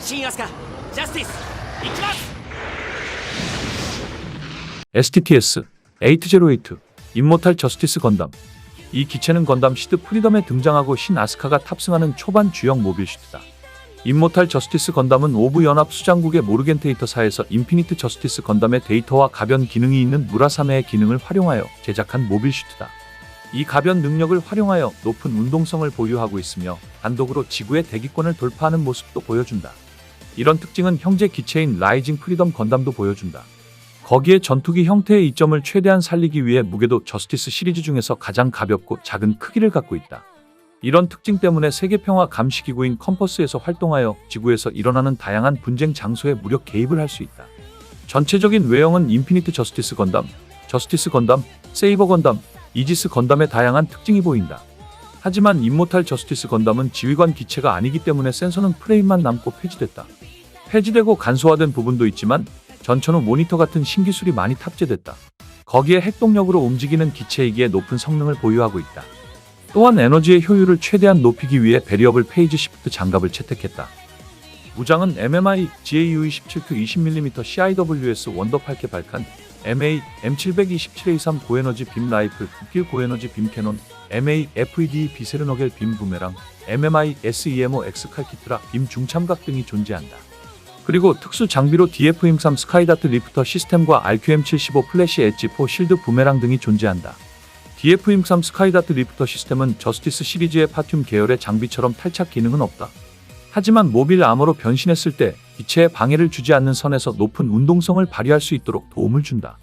新アスカジャスティス行きます STTS 8082 임모탈 저스티스 건담 이 기체는 건담 시드 프리덤에 등장하고 신 아스카가 탑승하는 초반 주역 모빌 슈트다. 임모탈 저스티스 건담은 오부 연합 수장국의 모르겐테이터사에서 인피니트 저스티스 건담의 데이터와 가변 기능이 있는 무라사메의 기능을 활용하여 제작한 모빌 슈트다. 이 가변 능력을 활용하여 높은 운동성을 보유하고 있으며 단독으로 지구의 대기권을 돌파하는 모습도 보여준다. 이런 특징은 형제 기체인 라이징 프리덤 건담도 보여준다. 거기에 전투기 형태의 이점을 최대한 살리기 위해 무게도 저스티스 시리즈 중에서 가장 가볍고 작은 크기를 갖고 있다. 이런 특징 때문에 세계 평화 감시 기구인 컴퍼스에서 활동하여 지구에서 일어나는 다양한 분쟁 장소에 무력 개입을 할 수 있다. 전체적인 외형은 인피니트 저스티스 건담, 저스티스 건담, 세이버 건담, 이지스 건담의 다양한 특징이 보인다. 하지만 임모탈 저스티스 건담은 지휘관 기체가 아니기 때문에 센서는 프레임만 남고 폐지됐다. 폐지되고 간소화된 부분도 있지만 전천후 모니터 같은 신기술이 많이 탑재됐다. 거기에 핵동력으로 움직이는 기체이기에 높은 성능을 보유하고 있다. 또한 에너지의 효율을 최대한 높이기 위해 배리어블 페이지 시프트 장갑을 채택했다. 무장은 MMI GAUE 17큐 20mm CIWS 원더 8개 발칸, MA M727A3 고에너지 빔 라이플, 극길 고에너지 빔 캐논, MA FED 비세르너겔 빔 부메랑, MMI SEMO X 칼키트라 빔 중참각 등이 존재한다. 그리고 특수 장비로 DF-3 스카이다트 리프터 시스템과 RQM75 플래시 엣지 4 실드 부메랑 등이 존재한다. DF-3 스카이다트 리프터 시스템은 저스티스 시리즈의 파튬 계열의 장비처럼 탈착 기능은 없다. 하지만 모빌 아머로 변신했을 때 기체에 방해를 주지 않는 선에서 높은 운동성을 발휘할 수 있도록 도움을 준다.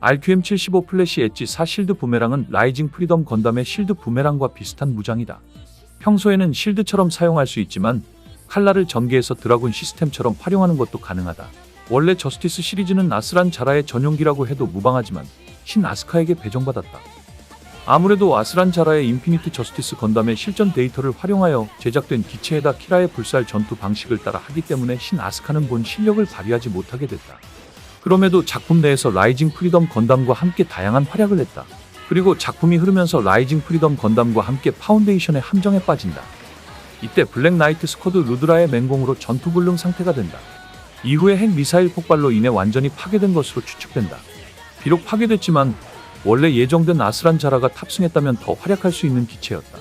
RQM75 플래시 엣지 4 실드 부메랑은 라이징 프리덤 건담의 실드 부메랑과 비슷한 무장이다. 평소에는 실드처럼 사용할 수 있지만 칼날을 전개해서 드라군 시스템처럼 활용하는 것도 가능하다. 원래 저스티스 시리즈는 아스란 자라의 전용기라고 해도 무방하지만 신 아스카에게 배정받았다. 아무래도 아스란 자라의 인피니트 저스티스 건담의 실전 데이터를 활용하여 제작된 기체에다 키라의 불살 전투 방식을 따라 하기 때문에 신 아스카는 본 실력을 발휘하지 못하게 됐다. 그럼에도 작품 내에서 라이징 프리덤 건담과 함께 다양한 활약을 했다. 그리고 작품이 흐르면서 라이징 프리덤 건담과 함께 파운데이션의 함정에 빠진다. 이때 블랙 나이트 스쿼드 루드라의 맹공으로 전투 불능 상태가 된다. 이후에 핵 미사일 폭발로 인해 완전히 파괴된 것으로 추측된다. 비록 파괴됐지만 원래 예정된 아스란 자라가 탑승했다면 더 활약할 수 있는 기체였다.